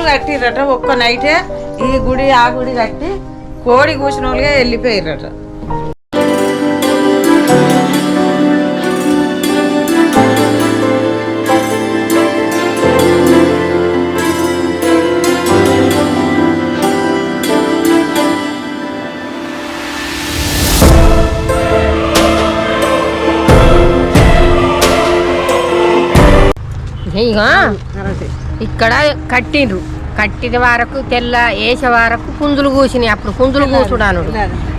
పూలు కట్టిరట ఒక్క నైటే ఈ గుడి ఆ గుడి కట్టి కోడి కూసిన వాళ్ళే వెళ్ళిపోయిరట ఇక ఇక్కడ కట్టిండ్రు. కట్టిన వరకు తెల్ల వేసే వరకు పుంజులు కూసినాయి. అప్పుడు పుంజులు కూసుడాను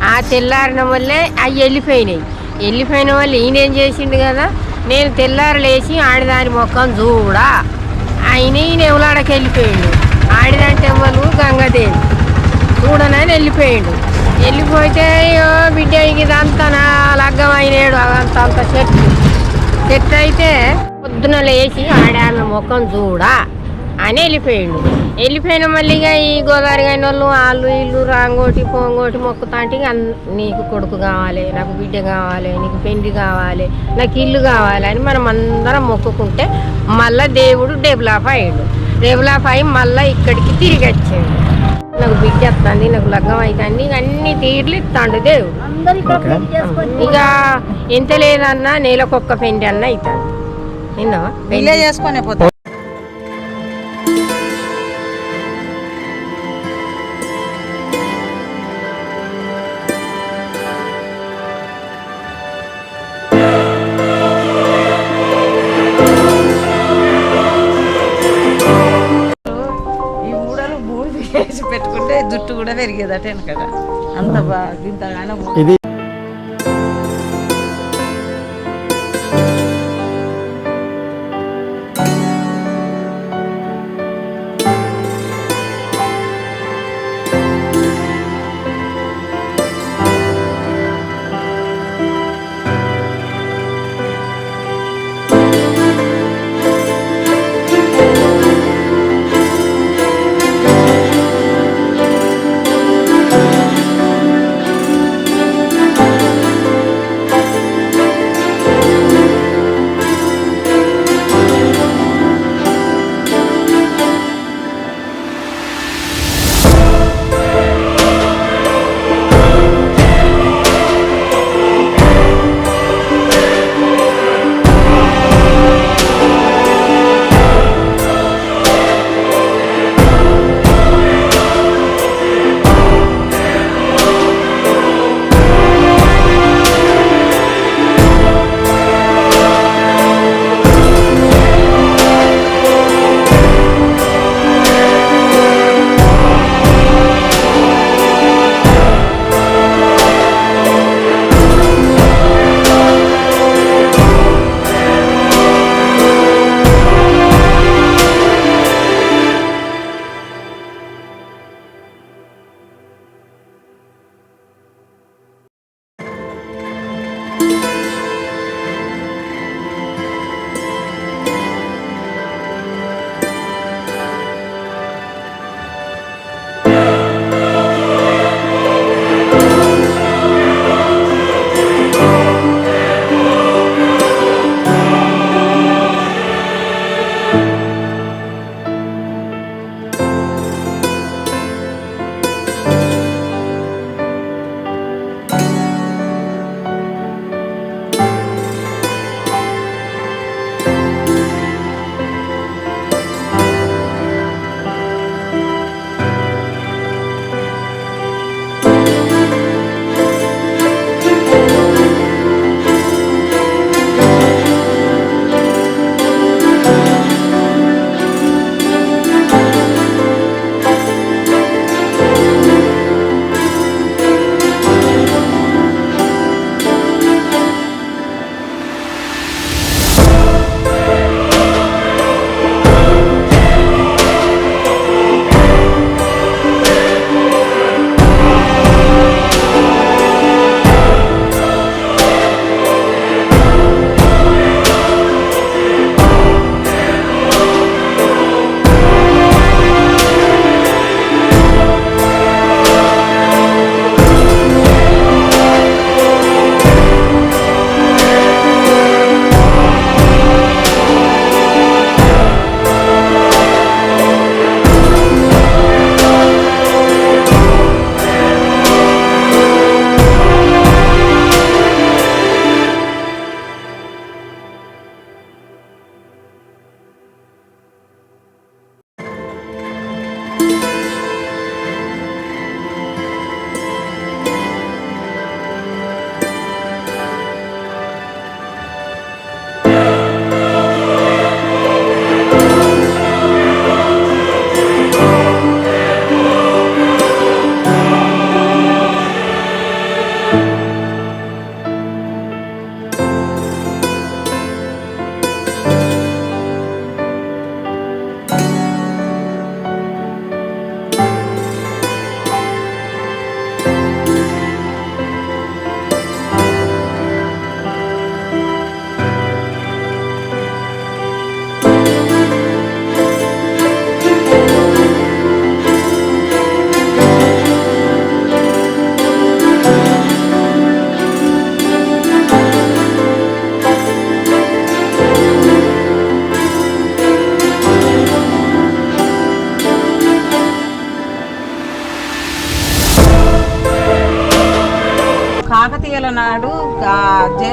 ఆ తెల్లారిన వల్లే అవి వెళ్ళిపోయినాయి. వెళ్ళిపోయిన వల్ల ఈయన ఏం చేసిండు కదా నేను తెల్లారు లేచి ఆడిదాని మొక్కం చూడా. ఆయన ఈయన ఎవలాడకి వెళ్ళిపోయిండు? ఆడిదంటే వాళ్ళు గంగాదేవి. చూడనని వెళ్ళిపోయిండు. వెళ్ళిపోతే "అయ్యో బిడ్డ ఇదంతా నా లగ్గం అయినాడు. అంత అంత చెట్టు. చెట్టు అయితే పొద్దున లేచి ఆడామె ముఖం చూడా. అని వెళ్ళిపోయిండు. వెళ్ళిపోయిన మళ్ళీగా ఈ గోదావరి అయిన వాళ్ళు వాళ్ళు ఇల్లు రాంగోటి పోంగోటి మొక్కుతాంటి ఇక అన్- నీకు కొడుకు కావాలి నాకు బిడ్డ కావాలి నీకు పెళ్ళి కావాలి నాకు ఇల్లు కావాలి అని మనం అందరం మొక్కుకుంటే మళ్ళా దేవుడు డెవలప్ అయ్యాడు. డెవలప్ అయ్యి మళ్ళీ ఇక్కడికి తిరిగి వచ్చాడు. నాకు బిడ్డ వస్తుంది నాకు లగ్గం అవుతుంది ఇక అన్ని తీర్లు ఇస్తాడు దేవుడు. ఇక ఎంత లేదన్నా నెలకొక్క పెండి అన్న అవుతుంది విన్నావా పెళ్ళే చేసుకొని వేసి పెట్టుకుంటే జుట్టు కూడా పెరిగేదట వెనకట అంత బాగా ఇంతగానో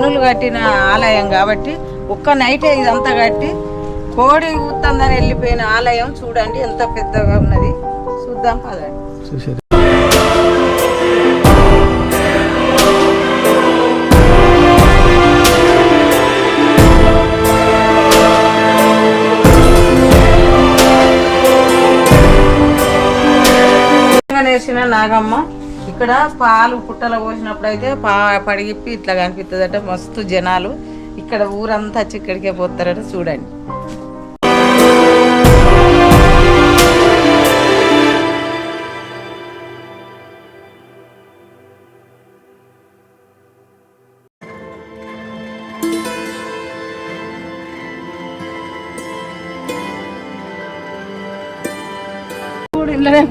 జనులు కట్టిన ఆలయం కాబట్టి ఒక్క నైటే ఇదంతా కట్టి కోడి ఉత్తందని వెళ్ళిపోయిన ఆలయం చూడండి ఎంత పెద్దగా ఉన్నది. చూద్దాం పదండి చూసారు నేసిన నాగమ్మ ఇక్కడ పాలు పుట్టలు పోసినప్పుడు అయితే పా పడిగిప్పి ఇట్లా కనిపిస్తుందట మస్తు జనాలు. ఇక్కడ ఊరంతా వచ్చి ఇక్కడికే పోతారట చూడండి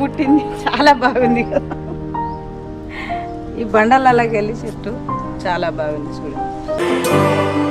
పుట్టింది. చాలా బాగుంది కదా. ఈ బండలలోకి వెళ్ళి చెట్టు చాలా బాగుంది చూడండి